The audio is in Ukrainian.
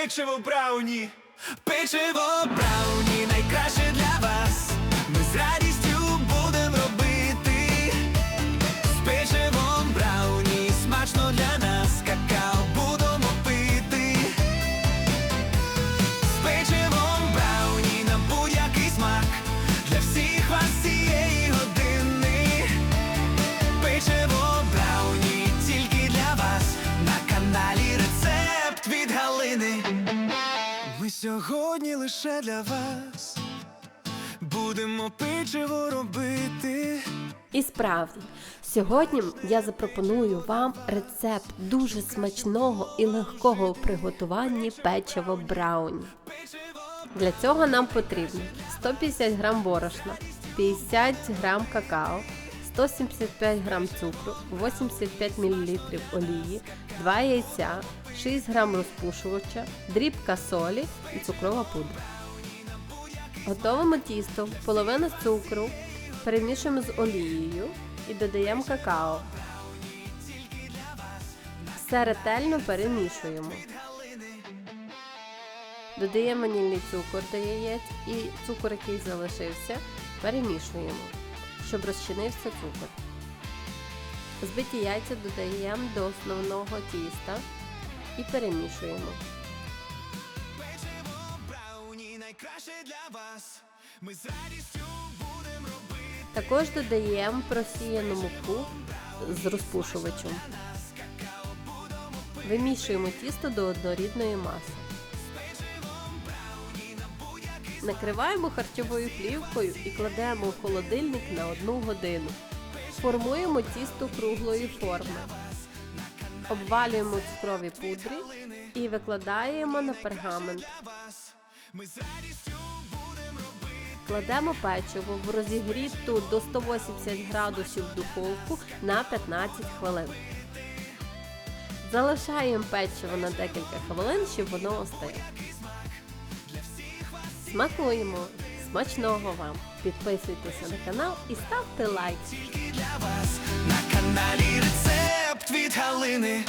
печиво брауні. Печиво брауні найкраще для вас. Сьогодні лише для вас будемо печиво робити. І справді, сьогодні я запропоную вам рецепт дуже смачного і легкого у приготуванні печиво брауні. Для цього нам потрібно 150 г борошна, 50 г какао, 175 г цукру, 85 мл олії, 2 яйця, 6 г розпушувача, дрібка солі і цукрова пудра. Готовимо тісто, половину цукру, перемішуємо з олією і додаємо какао. Все ретельно перемішуємо. Додаємо ванільний цукор до яєць і цукор, який залишився, перемішуємо, щоб розчинився цукор. Збиті яйця додаємо до основного тіста і перемішуємо. Також додаємо просіяну муку з розпушувачем. Вимішуємо тісто до однорідної маси. Накриваємо харчовою плівкою і кладемо в холодильник на 1 годину. Формуємо тісто круглої форми. Обвалюємо в цукровій пудрі і викладаємо на пергамент. Кладемо печиво в розігріту до 180 градусів духовку на 15 хвилин. Залишаємо печиво на декілька хвилин, щоб воно остило. Смакуємо! Смачного вам! Підписуйтеся на канал і ставте лайк. Тільки для вас на каналі рецепт від Галини.